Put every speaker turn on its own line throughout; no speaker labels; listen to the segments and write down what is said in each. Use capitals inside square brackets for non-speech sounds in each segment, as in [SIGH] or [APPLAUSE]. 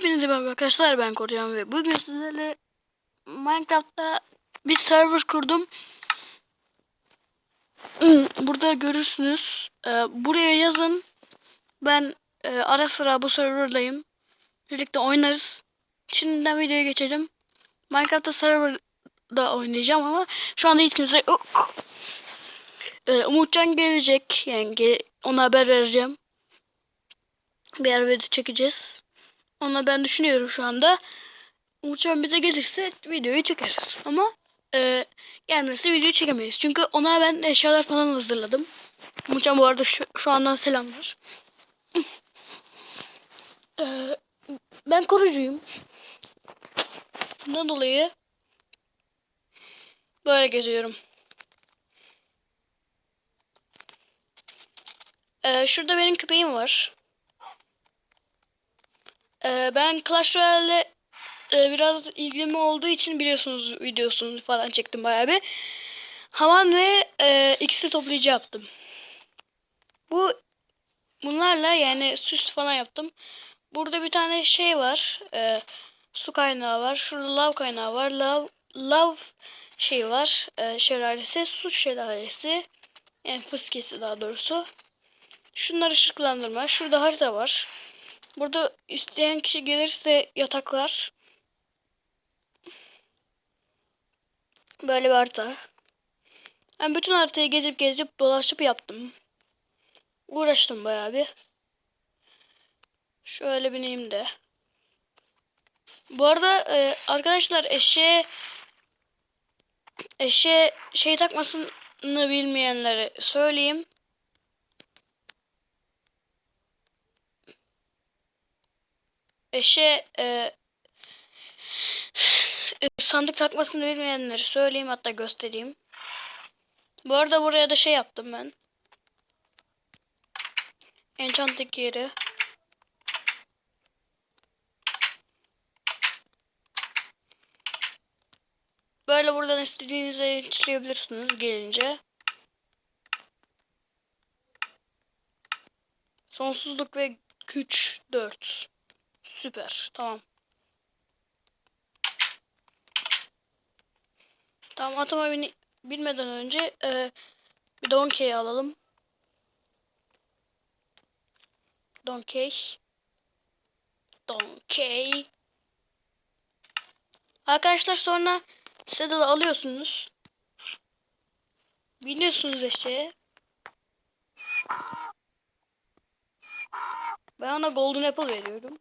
Hepinize merhaba arkadaşlar ben Korcan ve bugün sizlerle Minecraft'ta bir server kurdum. Hmm, Burada görürsünüz. Ee, buraya yazın. Ben e, ara sıra bu serverdayım. Birlikte oynarız. Şimdiden videoya geçelim. Minecraft'ta serverda oynayacağım ama şu anda hiç kimse yok. Ee, Umutcan gelecek. Yani ona haber vereceğim. Bir yer video çekeceğiz. Ona ben düşünüyorum şu anda. Umutcan bize gelirse videoyu çekeriz. Ama e, gelmezse video çekemeyiz. Çünkü ona ben eşyalar falan hazırladım. Umutcan bu arada şu, şu andan selamlar. E, ben korucuyum. Bundan dolayı böyle geziyorum. E, şurada benim köpeğim var. Ee, ben Clash Royale'le e, biraz ilgimi olduğu için biliyorsunuz videosunu falan çektim bayağı bir. Havan ve e, ikisi toplayıcı yaptım. Bu bunlarla yani süs falan yaptım. Burada bir tane şey var. e, su kaynağı var. Şurada lav kaynağı var. Lav lav şey var. E, şelalesi, su şelalesi. Yani fıskesi daha doğrusu. Şunlar ışıklandırma. Şurada harita var. Burada isteyen kişi gelirse yataklar. Böyle bir harita. Ben bütün haritayı gezip gezip dolaşıp yaptım. Uğraştım bayağı bir. Şöyle bineyim de. Bu arada e, arkadaşlar eşeğe eşeğe şey takmasını bilmeyenlere söyleyeyim. Eşe e, sandık takmasını bilmeyenleri söyleyeyim hatta göstereyim. Bu arada buraya da şey yaptım ben. Enchanting yeri. Böyle buradan istediğinize yetiştirebilirsiniz gelince. Sonsuzluk ve güç 4. Süper. Tamam. Tamam atama bini bilmeden önce e, bir Donkey'i alalım. Donkey. Donkey. Arkadaşlar sonra saddle alıyorsunuz. Biliyorsunuz eşeğe. Ben ona golden apple veriyorum.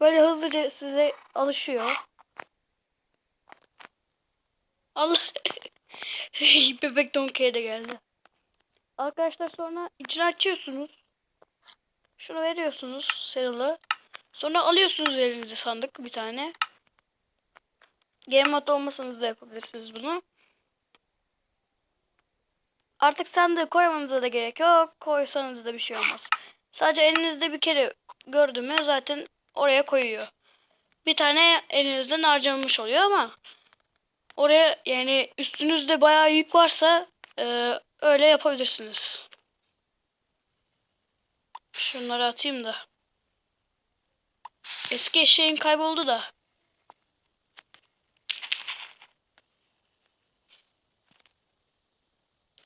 Böyle hızlıca size alışıyor. Allah. [LAUGHS] Bebek Donkey'e de geldi. Arkadaşlar sonra içini açıyorsunuz. Şunu veriyorsunuz sarılı. Sonra alıyorsunuz elinize sandık bir tane. Game mode olmasanız da yapabilirsiniz bunu. Artık sandığı koymanıza da gerek yok. Koysanız da bir şey olmaz. Sadece elinizde bir kere gördü mü zaten oraya koyuyor. Bir tane elinizden harcamış oluyor ama oraya yani üstünüzde bayağı yük varsa e, öyle yapabilirsiniz. Şunları atayım da. Eski eşeğim kayboldu da.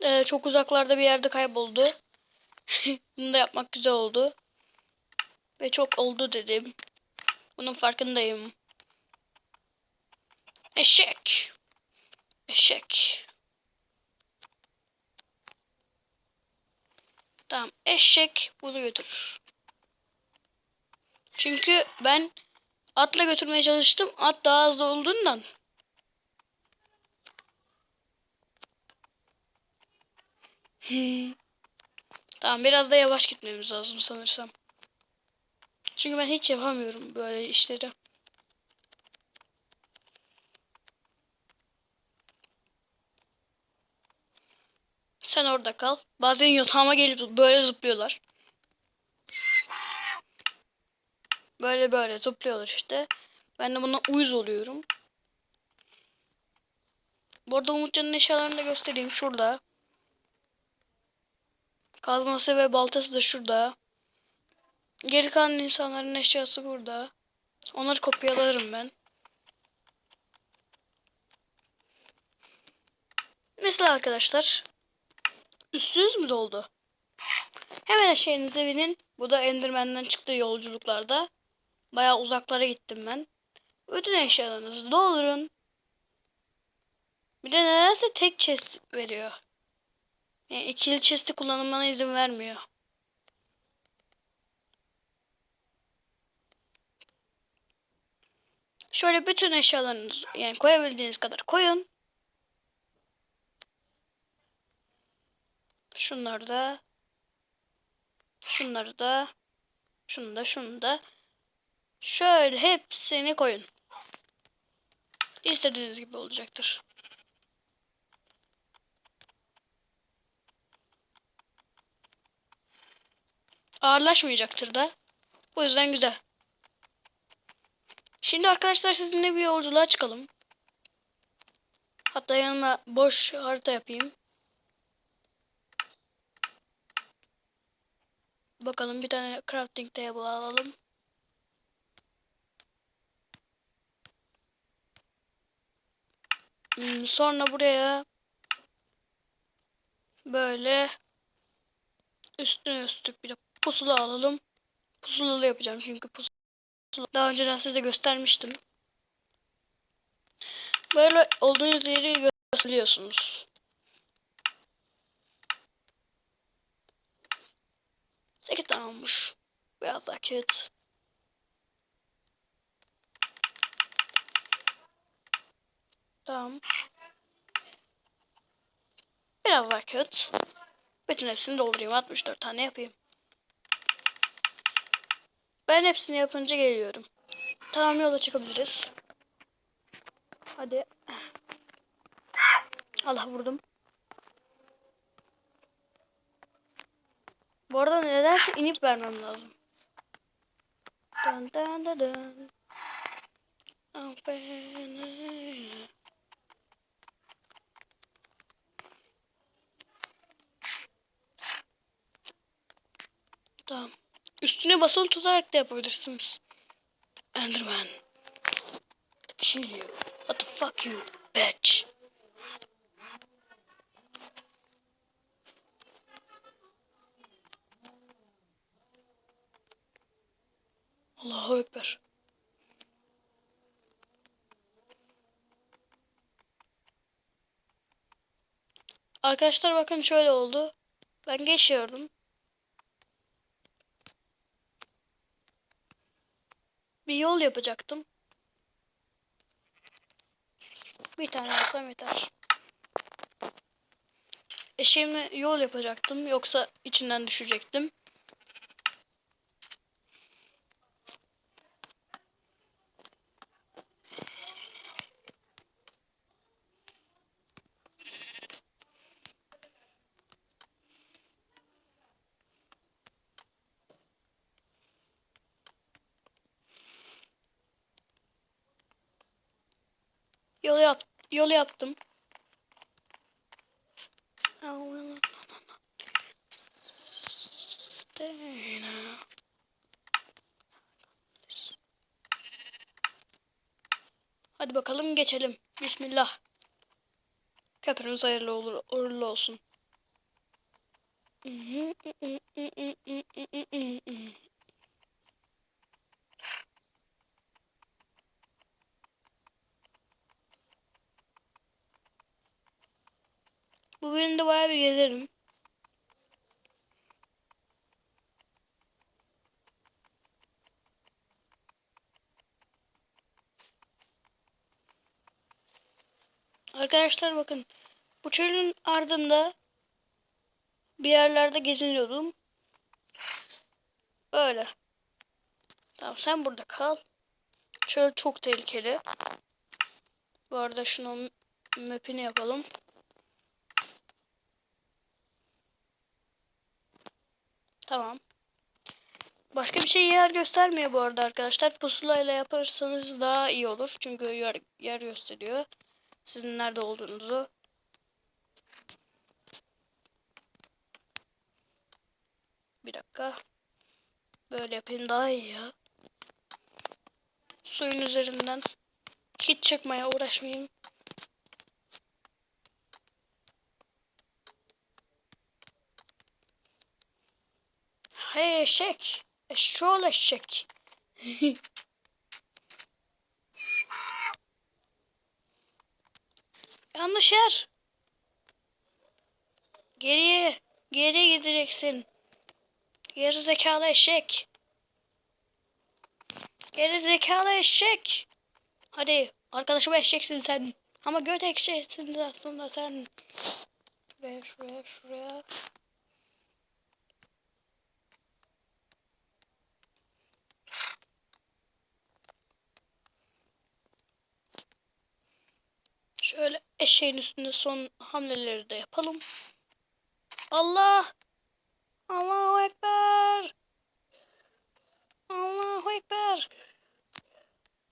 Ee, çok uzaklarda bir yerde kayboldu. [LAUGHS] Bunu da yapmak güzel oldu. Ve çok oldu dedim. Bunun farkındayım. Eşek. Eşek. Tamam. Eşek bunu götürür. Çünkü ben atla götürmeye çalıştım. At daha hızlı olduğundan. Hmm. Tamam biraz da yavaş gitmemiz lazım sanırsam. Çünkü ben hiç yapamıyorum böyle işleri. Sen orada kal. Bazen yatağıma gelip böyle zıplıyorlar. Böyle böyle zıplıyorlar işte. Ben de buna uyuz oluyorum. Bu arada Umutcan'ın eşyalarını da göstereyim. Şurada. Kazması ve baltası da şurada. Geri kalan insanların eşyası burada. Onları kopyalarım ben. Mesela arkadaşlar. Üstünüz mü doldu? Hemen eşeğinize binin. Bu da Enderman'den çıktığı yolculuklarda. Bayağı uzaklara gittim ben. Bütün eşyalarınızı doldurun. Bir de nedense tek chest veriyor. Yani ikili chest'i kullanmana izin vermiyor. Şöyle bütün eşyalarınızı yani koyabildiğiniz kadar koyun. Şunları da şunları da şunu da şunu da şöyle hepsini koyun. İstediğiniz gibi olacaktır. Ağırlaşmayacaktır da. Bu yüzden güzel. Şimdi arkadaşlar sizinle bir yolculuğa çıkalım. Hatta yanıma boş harita yapayım. Bakalım bir tane crafting table alalım. Hmm, sonra buraya böyle üstüne üstlük bir de pusula alalım. Pusulalı yapacağım çünkü pusula daha önceden size göstermiştim. Böyle olduğunuz yeri görebiliyorsunuz. Sekiz tane olmuş. Biraz daha kağıt. Tamam. Biraz daha kağıt. Bütün hepsini doldurayım. 64 tane yapayım. Ben hepsini yapınca geliyorum. Tamam yola çıkabiliriz. Hadi. Allah vurdum. Bu arada nedense inip vermem lazım. Dun dun dun dun. Aferin. Tamam. Üstüne basılı tutarak da yapabilirsiniz. Enderman. Kill you. What the fuck you bitch. Allahu Ekber. Arkadaşlar bakın şöyle oldu. Ben geçiyordum. Bir yol yapacaktım. Bir tane alsam yeter. Eşeğime yol yapacaktım. Yoksa içinden düşecektim. Yolu yap yolu yaptım. Hadi bakalım geçelim. Bismillah. Köprümüz hayırlı olur, uğurlu olsun. Bu bölümde bayağı bir gezerim. Arkadaşlar bakın. Bu çölün ardında bir yerlerde geziniyordum. Böyle. Tamam sen burada kal. Çöl çok tehlikeli. Bu arada şunun map'ini yapalım. Tamam. Başka bir şey yer göstermiyor bu arada arkadaşlar. Pusula ile yaparsanız daha iyi olur. Çünkü yer, yer gösteriyor. Sizin nerede olduğunuzu. dakika. Böyle yapayım daha iyi ya. Suyun üzerinden hiç çıkmaya uğraşmayayım. Hey eşek. Eşşoğlu eşek. Yanlış yer. Geriye. Geriye gideceksin. Geri zekalı eşek. Geri zekalı eşek. Hadi arkadaşım eşeksin sen. Ama göt eşeksin aslında sen. Ve şuraya şuraya. Şöyle eşeğin üstünde son hamleleri de yapalım. Allah! Allahu Ekber! Allahu Ekber!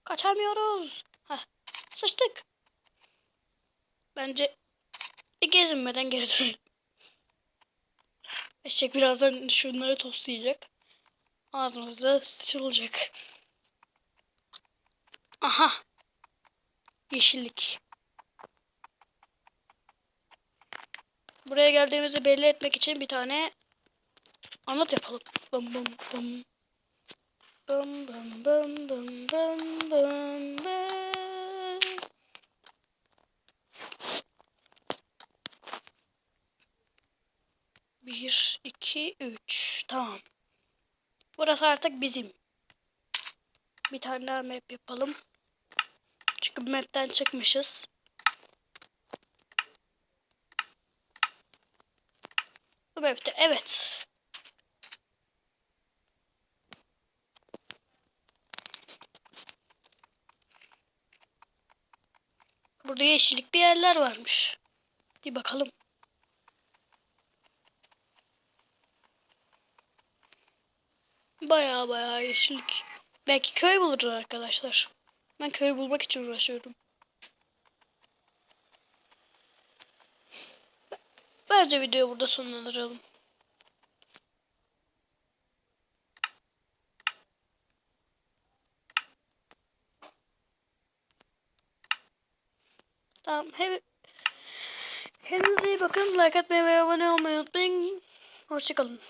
Kaçamıyoruz. Heh, sıçtık. Bence gezinmeden geri dönelim. Eşek birazdan şunları tostlayacak. Ağzımıza sıçılacak. Aha. Yeşillik. Buraya geldiğimizi belli etmek için bir tane anlat yapalım. Bum bum bum. Bum bum bum bum bum bum bum. Bir, iki, üç. Tamam. Burası artık bizim. Bir tane daha map yapalım. Çünkü map'ten çıkmışız. Bu map'te evet. Burada yeşillik bir yerler varmış. Bir bakalım. Baya baya yeşillik. Belki köy buluruz arkadaşlar. Ben köy bulmak için uğraşıyorum. Bence videoyu burada sonlandıralım. Tamam. Hep... Kendinize iyi bakın. Like atmayı ve abone olmayı unutmayın. Hoşçakalın.